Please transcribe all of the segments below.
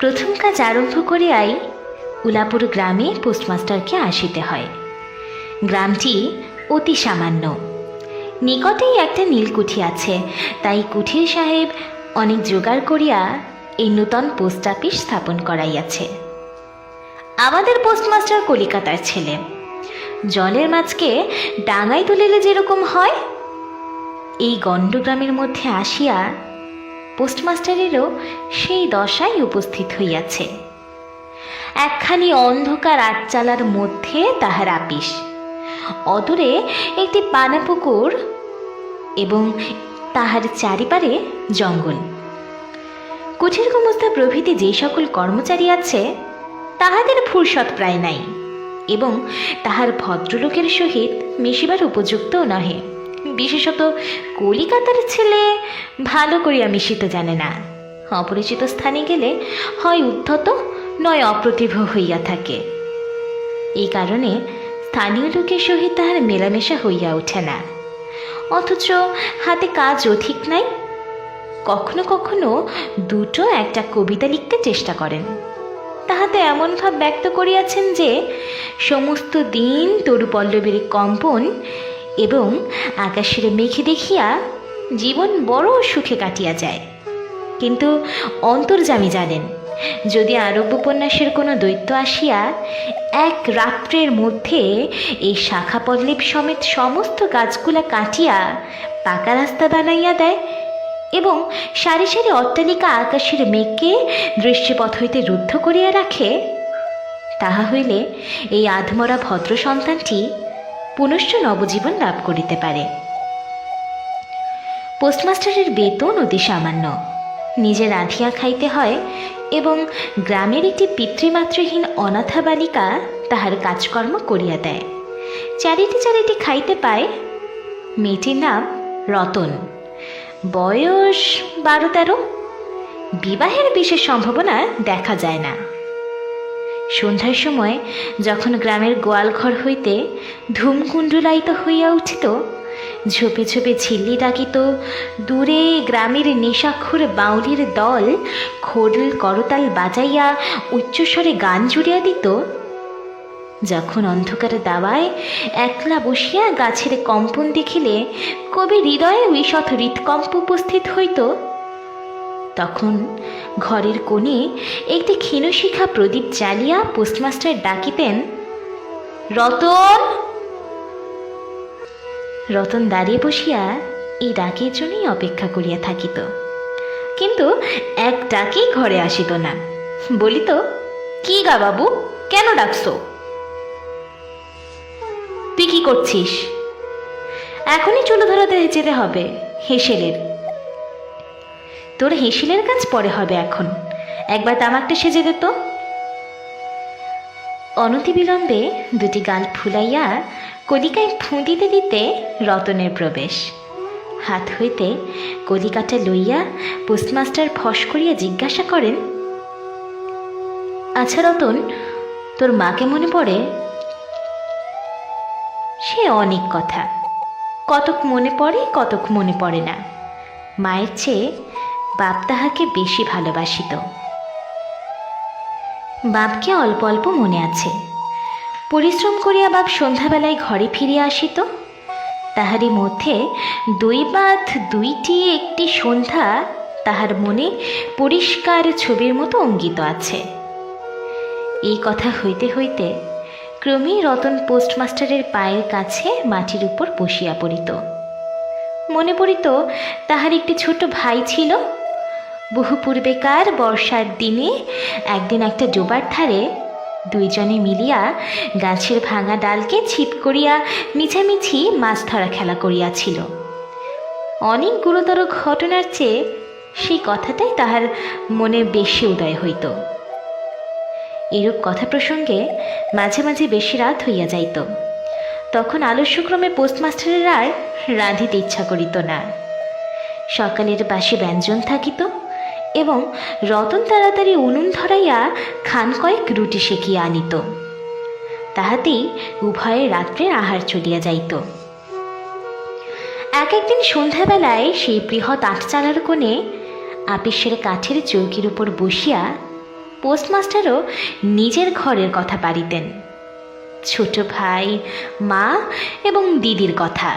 প্রথম কাজ আরম্ভ করিয়াই উলাপুর গ্রামে পোস্টমাস্টারকে আসিতে হয়। গ্রামটি অতি সামান্য। নিকটেই একটা নীলকুঠি আছে। তাই কুঠির সাহেব অনেক জোগাড় করিয়া এই নূতন পোস্ট অফিস স্থাপন করাইয়াছে। আমাদের পোস্টমাস্টার কলিকাতার ছেলে। জলের মাছকে ডাঙায় তুলিলে যেরকম হয়, এই গণ্ডগ্রামের মধ্যে আসিয়া পোস্টমাস্টারেরও সেই দশায় উপস্থিত হইয়াছে। একখানি অন্ধকার আটচালার মধ্যে তাহার আপিস। অদূরে একটি পানাপুকুর এবং তাহার চারিপারে জঙ্গল। কুঠির গুমস্তা প্রভৃতি যে সকল কর্মচারী আছে, তাহাদের ফুরসত প্রায় নাই এবং তাহার ভদ্রলোকের সহিত মিশিবার উপযুক্তও নহে। বিশেষত কলিকাতার ছেলে, ভালো করিয়া মিশিতে জানে না। অপরিচিত স্থানে গেলে হয় উদ্ধত, নয় অপ্রতিভ হইয়া থাকে। এই কারণে স্থানীয় লোকের সহিত তাহার মেলামেশা হইয়া ওঠে না। অথচ হাতে কাজ অধিক নাই। কখনো কখনো দুটো একটা কবিতা লিখতে চেষ্টা করেন। তাহাতে এমন ভাব ব্যক্ত করিয়াছেন যে, সমস্ত দিন তরুপল্লবীর কম্পন এবং আকাশের মেঘে দেখিয়া জীবন বড় সুখে কাটিয়া যায়। কিন্তু অন্তর্জামী জানেন, যদি আরব্য উপন্যাসের কোনো দৈত্য আসিয়া এক রাত্রের মধ্যে এই শাখা পল্লব সমেত সমস্ত গাছগুলা কাটিয়া পাকা রাস্তা বানাইয়া দেয় এবং সারি সারি অট্টালিকা আকাশের মেঘকে দৃশ্যপথ হইতে রুদ্ধ করিয়া রাখে, তাহা হইলে এই আধমরা ভদ্র সন্তানটি পুনশ্চ নবজীবন লাভ করিতে পারে। পোস্টমাস্টারের বেতন অতি সামান্য। নিজে রাঁধিয়া খাইতে হয় এবং গ্রামের একটি পিতৃমাতৃহীন অনাথা বালিকা তাহার কাজকর্ম করিয়া দেয়। চারিটি চারিটি খাইতে পায়। মেয়েটির নাম রতন। বয়স বারো তেরো। বিবাহের বিশেষ সম্ভাবনা দেখা যায় না। সন্ধ্যার সময় যখন গ্রামের গোয়ালঘর হইতে ধূমকুণ্ডলায়িত হইয়া উঠিত, ঝোপে ঝোপে ঝিল্লি ডাকিত, দূরে গ্রামের নেশাক্ষর বাউলির দল খোডল করতাল বাজাইয়া উচ্চস্বরে গান জুড়িয়া দিত। যখন অন্ধকার দাওয়ায় একলা বসিয়া গাছের কম্পন দেখিলে কবি হৃদয়ে ঈষৎ হৃৎকম্প উপস্থিত হইত, তখন ঘরের কোণে একটি ক্ষীণশিখা প্রদীপ জ্বালিয়া পোস্টমাস্টার ডাকিতেন, রতন! রতন দাঁড়িয়ে বসিয়া এই ডাকের জন্যই অপেক্ষা করিয়া থাকিত। কিন্তু এক ডাকেই ঘরে আসিত না। বলিত, কি গা বাবু, কেন ডাকছো? তুই কি করছিস? এখনই চুলো ধরাতে যেতে হবে হেসেলের তোর হেসেলের কাজ পরে হবে এখন। একবার তামাকটা সেজে দে তো। অনতিবিলম্বে দুটি গাল ফুলাইয়া কলিকায় ফুঁ দিতে দিতে রতনের প্রবেশ। হাত হইতে কলিকাটা লইয়া পোস্টমাস্টার ফস করিয়া জিজ্ঞাসা করেন আচ্ছা রতন, তোর মাকে মনে পড়ে? সে অনেক কথা। কতক মনে পড়ে, কতক মনে পড়ে না। মায়ের চেয়ে বাপ তাহাকে বেশি ভালোবাসিত বাপকে অল্প অল্প মনে আছে। পরিশ্রম করিয়া বাপ সন্ধ্যাবেলায় ঘরে ফিরিয়া আসিত তাহারই মধ্যে দুই বাদ দুইটি একটি সন্ধ্যা তাহার মনে পরিষ্কার ছবির মতো অঙ্গিত আছে। এই কথা হইতে হইতে ক্রমেই রতন পোস্টমাস্টারের পায়ের কাছে মাটির উপর বসিয়া পড়িত। মনে পড়িত তাহার একটি ছোট ভাই ছিল বহু পূর্বেকার বর্ষার দিনে একদিন একটা ডোবার ধারে দুইজনে মিলিয়া গাছের ভাঙা ডালকে ছিপ করিয়া মিছামিছি মাছ ধরা খেলা করিয়াছিল। অনেক গুরুতর ঘটনার চেয়ে সেই কথাটাই তাহার মনে বেশি উদয় হইত। এরূপ কথা প্রসঙ্গে মাঝে মাঝে বেশি রাত হইয়া যাইত। তখন আলস্যক্রমে পোস্টমাস্টারের আর রাঁধিতে ইচ্ছা করিত না। সকালের বাসি ব্যঞ্জন থাকিত। এবং রতন তাড়াতাড়ি উনুন ধরাইয়া খান কয়েক রুটি সেকিয়া আনিত। তাহাতেই উভয়ের রাত্রের আহার চলিয়া যাইত। এক একদিন সন্ধ্যাবেলায় সেই বৃহৎ আটচালার কোণে আপিসের কাঠের চৌকির উপর বসিয়া পোস্টমাস্টারও নিজের ঘরের কথা পারিতেন। ছোট ভাই, মা এবং দিদির কথা।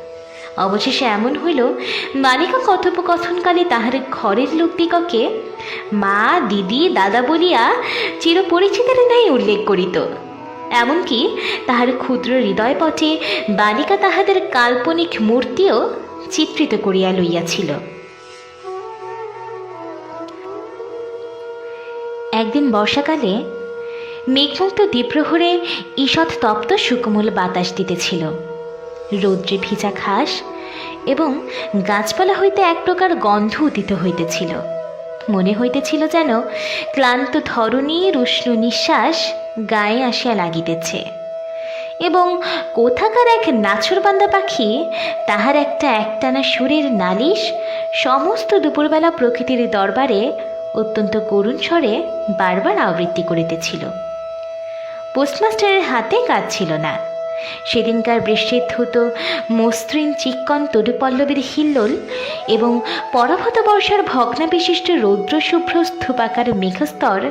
অবশেষে এমন হইল বালিকা কথোপকথনকালে তাহার ঘরের লোকদিগকে, মা, দিদি, দাদা বলিয়া চিরপরিচিতের ন্যায় উল্লেখ করিত। এমনকি তাহার ক্ষুদ্র হৃদয়পটে বালিকা তাহাদের কাল্পনিক মূর্তিও চিত্রিত করিয়া লইয়াছিল। একদিন বর্ষাকালে মেঘমুক্ত দ্বীপ্রহরে ঈষৎ তপ্ত সুকোমল বাতাস দিতেছিল। রৌদ্রে ভিজা ঘাস এবং গাছপালা হইতে এক প্রকার গন্ধ উদিত হইতেছিল। মনে হইতেছিল যেন ক্লান্ত ধরণীর উষ্ণ নিঃশ্বাস গায়ে আসিয়া লাগিতেছে এবং কোথাকার এক নাছরবান্দা পাখি তাহার একটা একটানা সুরের নালিশ সমস্ত দুপুরবেলা প্রকৃতির দরবারে অত্যন্ত করুণ স্বরে বারবার আবৃত্তি করিতেছিল। পোস্টমাস্টারের হাতে কাজ ছিল না। সেদিনকার বৃষ্টির ধুত, মসৃণ চিক্কন তরুপল্লবের হিল্লোল এবং পরাভূত বর্ষার ভগ্না ভগ্নাবিশিষ্ট রৌদ্রশুভ্র স্থূপাকার মেঘস্তর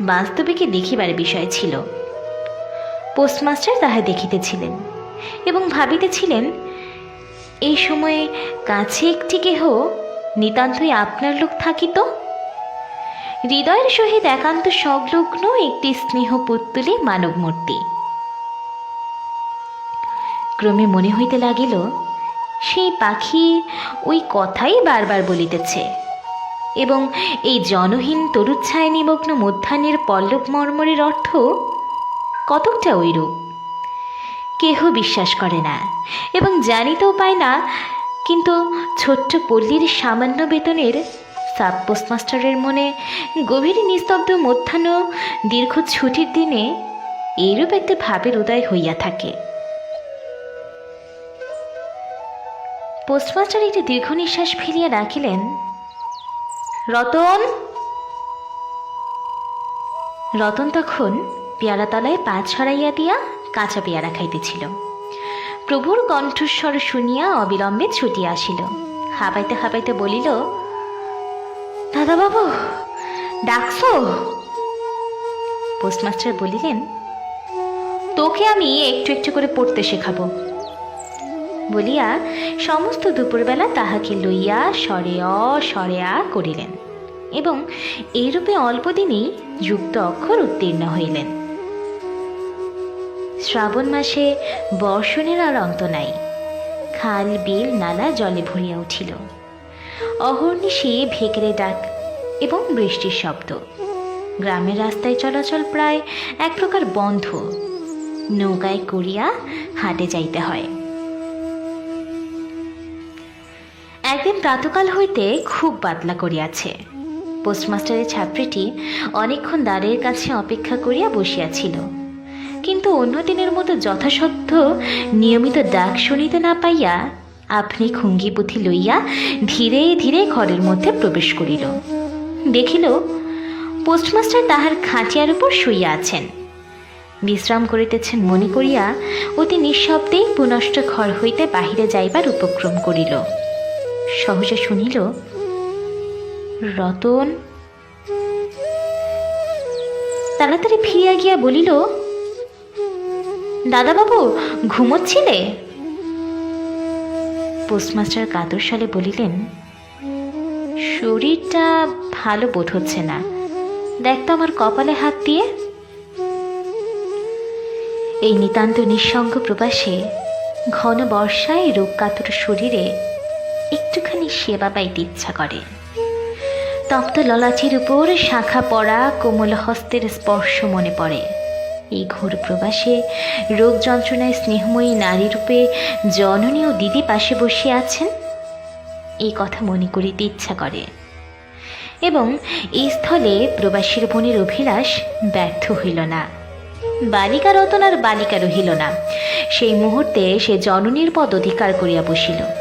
বাস্তবিকে দেখিবার বিষয় ছিল? পোস্টমাস্টার তাহা দেখিতেছিলেন এবং ভাবিতেছিলেন, এই সময়ে কাছে একটি কেহ নিতান্তই আপনার লোক থাকিত? হৃদয়ের সহিত একান্ত সংলগ্ন একটি স্নেহ পুত্তলি মানব মূর্তি ক্রমে মনে হইতে লাগিল, সেই পাখি ওই কথাই বারবার বলিতেছে। এবং এই জনহীন তরুচ্ছায় নিমগ্ন মধ্যাহ্নের পল্লব মর্মরের অর্থ কতকটা ওইরূপ কেহ বিশ্বাস করে না, এবং জানিতেও পায় না, কিন্তু ছোট্ট পল্লীর সামান্য বেতনের সাব পোস্টমাস্টারের মনে গভীর নিস্তব্ধ মধ্যাহ্ন দীর্ঘ ছুটির দিনে এইরূপ একটা ভাবের উদয় হইয়া থাকে। পোস্টমাস্টার একটি দীর্ঘ নিঃশ্বাস ফেলিয়া রাখিলেন রতন! রতন তখন পেয়ারা তলায় পা ছড়াইয়া দিয়া কাঁচা পেয়ারা খাইতেছিল। প্রভুর কণ্ঠস্বর শুনিয়া অবিলম্বে ছুটিয়া আসিল। হাঁপাইতে হাঁপাইতে বলিল, দাদাবাবু, ডাকছো? পোস্টমাস্টার বলিলেন, তোকে আমি একটু একটু করে পড়তে শেখাবো। বলিয়া সমস্ত দুপুরবেলা তাহাকে লইয়া স্বরে অ স্বরে আ করিলেন এবং এইরূপে অল্পদিনেই যুক্ত অক্ষর উত্তীর্ণ হইলেন। শ্রাবণ মাসে বর্ষণের আর অন্ত নাই। খাল, বিল, নালা জলে ভরিয়া উঠিল। অহর্নিশে ভেকরে ডাক এবং বৃষ্টির শব্দ। গ্রামের রাস্তায় চলাচল প্রায় এক প্রকার বন্ধ। নৌকায় করিয়া হাটে যাইতে হয়। একদিন প্রাতকাল হইতে খুব বাতলা করিয়াছে। পোস্টমাস্টারের ছাত্রীটি অনেকক্ষণ দ্বারের কাছে অপেক্ষা করিয়া বসিয়াছিল। কিন্তু অন্য দিনের মতো যথাসাধ্য নিয়মিত ডাক শুনিতে না পাইয়া আপনি খুঙ্গি পুঁথি লইয়া ধীরে ধীরে ঘরের মধ্যে প্রবেশ করিল। দেখিল, পোস্টমাস্টার তাহার খাটিয়ার উপর শুইয়া আছেন। বিশ্রাম করিতেছেন মনে করিয়া অতি নিঃশব্দেই পুনষ্ট ঘর হইতে বাহিরে যাইবার উপক্রম করিল। সহজে শুনিল, রতন? তাড়াতাড়ি ফিরিয়া গিয়া বলিল, দাদাবাবু, ঘুমোচ্ছিলে? পোস্টমাস্টার কাতর সালে বলিলেন, শরীরটা ভালো বোধ হচ্ছে না। দেখ তো আমার কপালে হাত দিয়ে। এই নিতান্ত নিঃসঙ্গ প্রবাসে ঘন বর্ষায় রোগ কাতর শরীরে একটুখানি সেবা পাইতে ইচ্ছা করে। তপ্ত ললাচির উপর শাখা পড়া কোমল হস্তের স্পর্শ মনে পড়ে। এই ঘোর প্রবাসে রোগ যন্ত্রণায় স্নেহময়ী নারী রূপে জননী ও দিদি পাশে বসে আছেন? এই কথা মনে করিতে ইচ্ছা করে। এবং এই স্থলে প্রবাসীর বোনের অভিলাষ ব্যর্থ হইল না। বালিকা রতন আর বালিকা রহিল না। সেই মুহূর্তে সে জননীর পদ অধিকার করিয়া বসিল।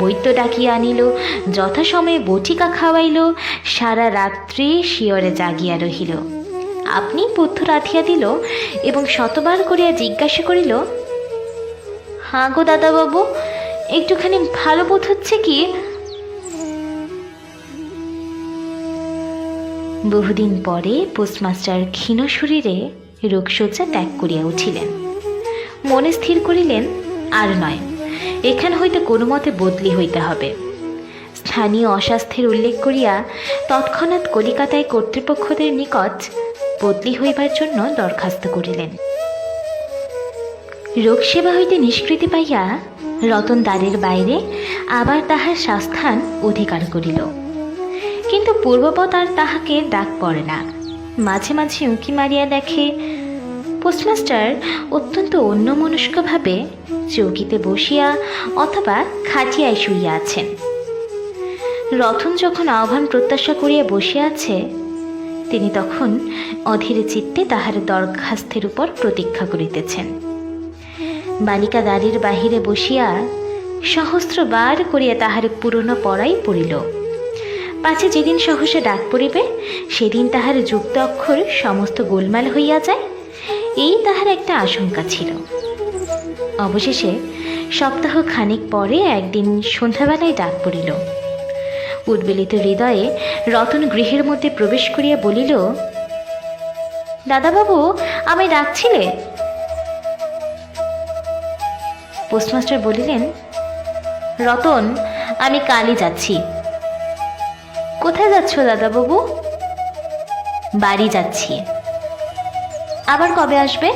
বৈদ্য ডাকিয়া আনিল, যথাসময়ে বটিকা খাওয়াইল, সারা রাত্রি শিয়রে জাগিয়া রহিল। আপনি পুত্র রাধিয়া দিল এবং শতবার করিয়া জিজ্ঞাসা করিল হাঁ গো দাদাবাবু, একটুখানি ভালো বোধ হচ্ছে কি? বহুদিন পরে পোস্টমাস্টার ক্ষীণ শরীরে রোগশয্যা ত্যাগ করিয়া উঠিলেন। মনে স্থির করিলেন, আর নয় এখান হইতে কোনো মতে বদলি হইতে হবে। স্থানীয় অস্বাস্থ্যের উল্লেখ করিয়া তৎক্ষণাৎ কলিকাতায় কর্তৃপক্ষদের নিকট বদলি হইবার জন্য দরখাস্ত করিলেন। রোগসেবা হইতে নিষ্কৃতি পাইয়া রতন দ্বারের বাইরে আবার তাহার স্বাস্থান অধিকার করিল। কিন্তু পূর্ববৎ আর তাহাকে ডাক পড়ে না। মাঝে মাঝে উঁকি মারিয়া দেখে পোস্টমাস্টার অত্যন্ত অন্যমনস্কভাবে চৌকিতে বসিয়া অথবা খাটিয়ায় শুইয়া আছেন। রতন যখন আহ্বান প্রত্যাশা করিয়া বসিয়া আছে, তিনি তখন অধীরে চিত্তে তাহার দরখাস্তের উপর প্রতীক্ষা করিতেছেন। বালিকা দ্বারের বাহিরে বসিয়া সহস্রবার করিয়া তাহার পুরনো পড়াই পড়িল। পাছে যেদিন সহসা ডাক পড়িবে, সেদিন তাহার যুক্ত অক্ষর সমস্ত গোলমাল হইয়া যায় এই তাহার একটা আশঙ্কা ছিল। অবশেষে সপ্তাহ খানিক পরে একদিন সন্ধ্যাবেলায় ডাক পড়িল। উদ্বেলিত হৃদয়ে রতন গৃহের মধ্যে প্রবেশ করিয়া বলিল, দাদাবাবু, আমায় ডাকছিলে? পোস্টমাস্টার বলিলেন, রতন, আমি কালই যাচ্ছি। কোথায় যাচ্ছ দাদাবাবু? বাড়ি যাচ্ছি। আবার কবে আসবে?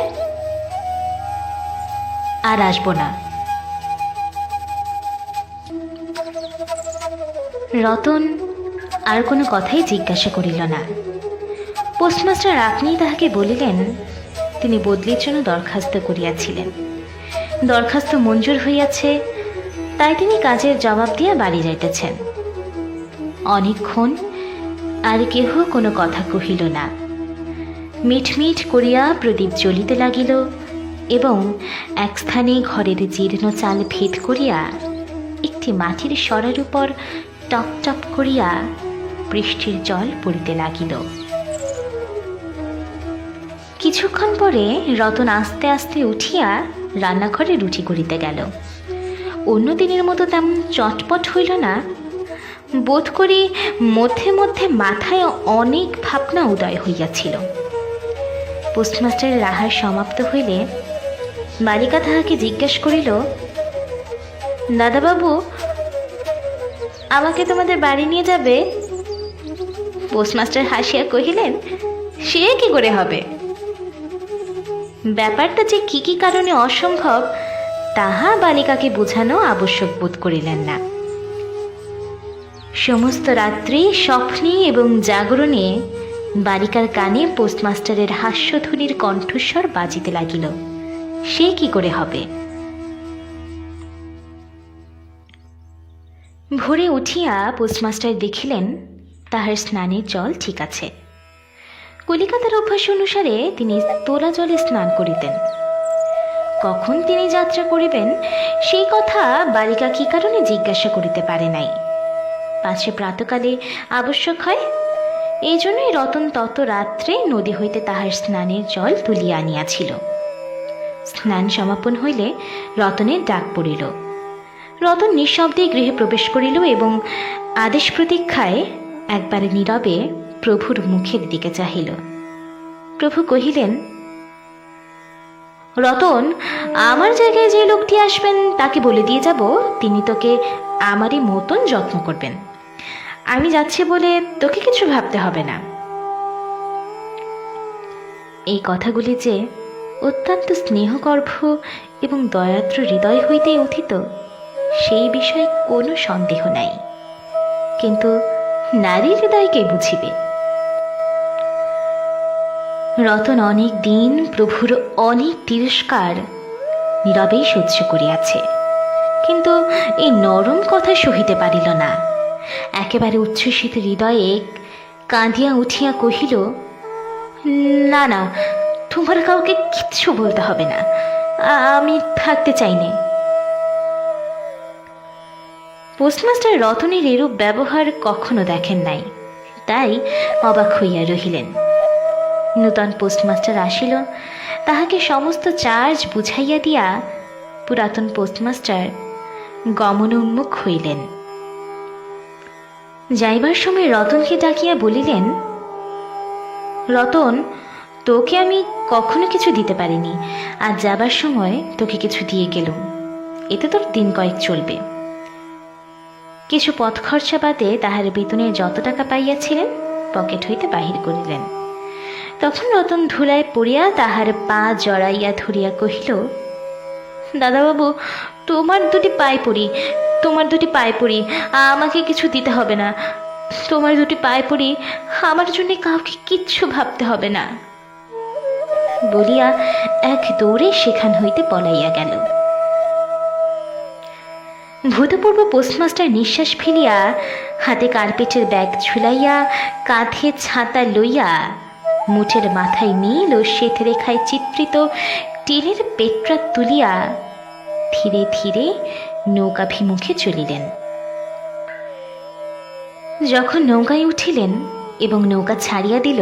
আর আসব না। রতন আর কোনো কথাই জিজ্ঞাসা করিল না। পোস্টমাস্টার আপনিই তাহাকে বলিলেন, তিনি বদলির জন্য দরখাস্ত করিয়াছিলেন। দরখাস্ত মঞ্জুর হইয়াছে, তাই তিনি কাজের জবাব দিয়া বাড়ি যাইতেছেন। অনেকক্ষণ আর কেহ কোনো কথা কহিল না। মিটমিট করিয়া প্রদীপ জ্বলিতে লাগিল এবং এক স্থানে ঘরের জীর্ণ চাল ভেদ করিয়া একটি মাটির সরার উপর টপ টপ করিয়া বৃষ্টির জল পড়িতে লাগিল। কিছুক্ষণ পরে রতন আস্তে আস্তে উঠিয়া রান্নাঘরে রুটি করিতে গেল। অন্য দিনের মতো তেমন চটপট হইল না। বোধ করি মধ্যে মধ্যে মাথায় অনেক ভাবনা উদয় হইয়াছিল। পোস্টমাস্টারের আহার সমাপ্ত হইলে বালিকা তাহাকে জিজ্ঞেস করিল, দাদাবাবু, আমাকে তোমাদের বাড়ি নিয়ে যাবে? পোস্টমাস্টার হাসিয়া কহিলেন, সে কি করে হবে? ব্যাপারটা যে কি কি কারণে অসম্ভব, তাহা বালিকাকে বোঝানো আবশ্যক বোধ করিলেন না। সমস্ত রাত্রি স্বপ্নে এবং জাগরণে বালিকার কানে পোস্টমাস্টারের হাস্যধ্বনির কণ্ঠস্বর বাজিতে লাগিল। সে কি করে হবে? ভোরে উঠিয়া পোস্টমাস্টার দেখিলেন, তাহার স্নানের জল ঠিক আছে। কলিকাতার অভ্যাস অনুসারে তিনি তোলা জলে স্নান করিতেন। কখন তিনি যাত্রা করিবেন, সেই কথা বালিকা কি কারণে জিজ্ঞাসা করিতে পারে নাই। পাছে প্রাতকালে আবশ্যক হয় এই জন্যই রতন তত রাত্রে নদী হইতে তাহার স্নানের জল তুলিয়া আনিয়াছিল। স্নান সমাপন হইলে রতনের ডাক পড়িল। রতন নিঃশব্দে গৃহে প্রবেশ করিল এবং আদেশ প্রতীক্ষায় একবারে নীরবে প্রভুর মুখের দিকে চাহিল। প্রভু কহিলেন, রতন, আমার জায়গায় যে লোকটি আসবেন তাকে বলে দিয়ে যাব। তিনি তোকে আমারই মতন যত্ন করবেন। আমি যাচ্ছি বলে তোকে কিছু ভাবতে হবে না। এই কথাগুলি যে অত্যন্ত স্নেহগর্ভ এবং দয়াদ্র হৃদয় হইতেই উথিত সেই বিষয়ে কোনো সন্দেহ নাই। কিন্তু নারী হৃদয়কে বুঝিবে? রতন অনেক দিন প্রভুর অনেক তিরস্কার নীরবেই সহ্য করিয়াছে। কিন্তু এই নরম কথা সহিতে পারিল না। একেবারে উচ্ছ্বসিত হৃদয়ে কাঁদিয়া উঠিয়া কহিল, না না, তোমার কাউকে কিচ্ছু বলতে হবে না। আমি থাকতে চাইনি। পোস্টমাস্টার রতনের এরূপ ব্যবহার কখনো দেখেন নাই। তাই অবাক হইয়া রহিলেন। নূতন পোস্টমাস্টার আসিল। তাহাকে সমস্ত চার্জ বুঝাইয়া দিয়া পুরাতন পোস্টমাস্টার গমন উন্মুখ হইলেন। যাইবার সময় রতনকে ডাকিয়া বলিলেন, রতন, তোকে আমি কখনো কিছু দিতে পারিনি। আর যাবার সময় তোকে কিছু দিয়ে গেলুম। এতে তোর দিন কয়েক চলবে। কিছু পথ খরচা বাদে তাহার বেতনের যত টাকা পাইয়াছিলেন, পকেট হইতে বাহির করিলেন। তখন রতন ধুলায় পড়িয়া তাহার পা জড়াইয়া ধরিয়া কহিল দাদাবাবু, তোমার দুটি পায়ে পড়ি, তোমার দুটি পায়ে পড়ি, আমাকে কিছু দিতে হবে না। তোমার দুটি পায়ে পড়ি, আমার জন্য কাউকে কিচ্ছু ভাবতে হবে না। বলিয়া এক দৌড়ে সেখান হইতে পলাইয়া গেল। ভূতপূর্ব পোস্টমাস্টার নিঃশ্বাস ফেলিয়া হাতে কার্পেটের ব্যাগ ঝুলাইয়া কাঁধে ছাতা লইয়া মুঠের মাথায় নীল ও শ্বেত রেখায় চিত্রিত টিনের পেট্রা তুলিয়া ধীরে ধীরে নৌকাভিমুখে চলিলেন। যখন নৌকায় উঠিলেন এবং নৌকা ছাড়িয়া দিল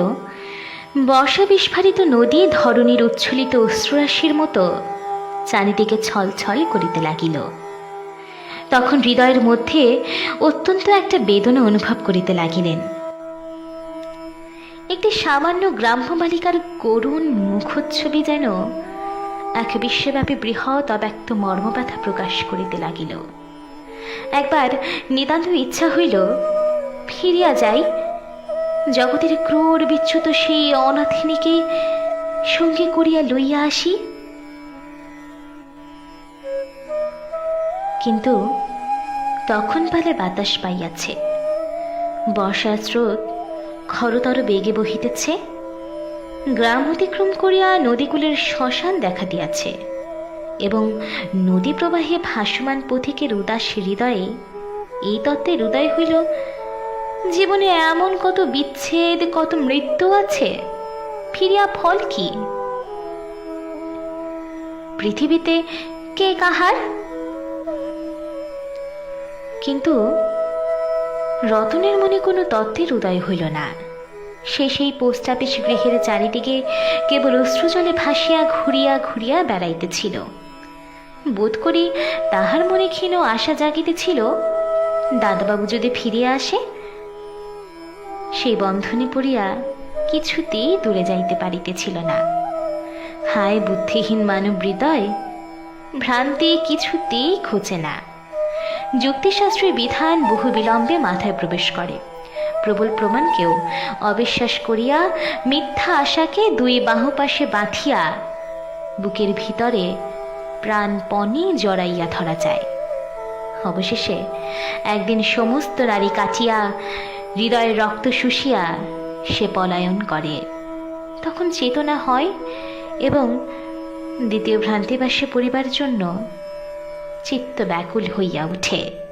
বর্ষা বিস্ফারিত নদী ধরণীর উচ্ছ্বলিত অশ্রুরাশির মতো চারিদিকে ছলছল করিতে লাগিল। তখন হৃদয়ের মধ্যে অত্যন্ত একটা বেদনা অনুভব করিতে লাগিলেন। একটি সামান্য গ্রাম্য বালিকার করুণ মুখচ্ছবি যেন এক বিশ্বব্যাপী বৃহৎ অব্যক্ত মর্মব্যথা প্রকাশ করিতে লাগিল। একবার নিতান্ত ইচ্ছা হইল, ফিরিয়া যাই, জগতের ক্রোর বিচ্যুত সেই অনাথিনীকে সঙ্গে করিয়া লইয়া আসি। কিন্তু তখন পালে বাতাস পাইয়াছে, বর্ষার স্রোত খরতর বেগে বহিতেছে। গ্রাম অতিক্রম করিয়া নদীকুলের শ্মশান দেখা দিয়াছে এবং নদী প্রবাহে ভাসমান পথিকের উদাস হৃদয়ে এই তত্ত্বের উদয় হইল, জীবনে এমন কত বিচ্ছেদ, কত মৃত্যু আছে, ফিরিয়া ফল কি? পৃথিবীতে কে কাহার? কিন্তু রতনের মনে কোনো তত্ত্বের উদয় হইল না। সে সেই পোস্ট অফিস গৃহের চারিদিকে কেবল অশ্রুজলে ভাসিয়া ঘুরিয়া ঘুরিয়া বেড়াইতেছিল। বোধ করি তাহার মনে ক্ষীণ আশা জাগিতেছিল, দাদাবাবু যদি ফিরিয়া আসে সেই বন্ধনে পড়িয়া কিছুতেই দূরে যাইতে পারিতেছিল না। হায় বুদ্ধিহীন মানব হৃদয়, ভ্রান্তি কিছুতেই খোঁচে না। যুক্তিশাস্ত্রের বিধান বহু বিলম্বে মাথায় প্রবেশ করে। প্রবল প্রমাণকেও অবিশ্বাস করিয়া মিথ্যা আশাকে দুই বাহু পাশে বাঁধিয়া বুকের ভিতরে প্রাণপণে জড়াইয়া ধরা যায়। অবশেষে একদিন সমস্ত নারী কাটিয়া হৃদয়ের রক্ত শুষিয়া সে পলায়ন করে। তখন চেতনা হয় এবং দ্বিতীয় ভ্রান্তিবাসী পরিবার জন্য চিত্ত ব্যাকুল হইয়া ওঠে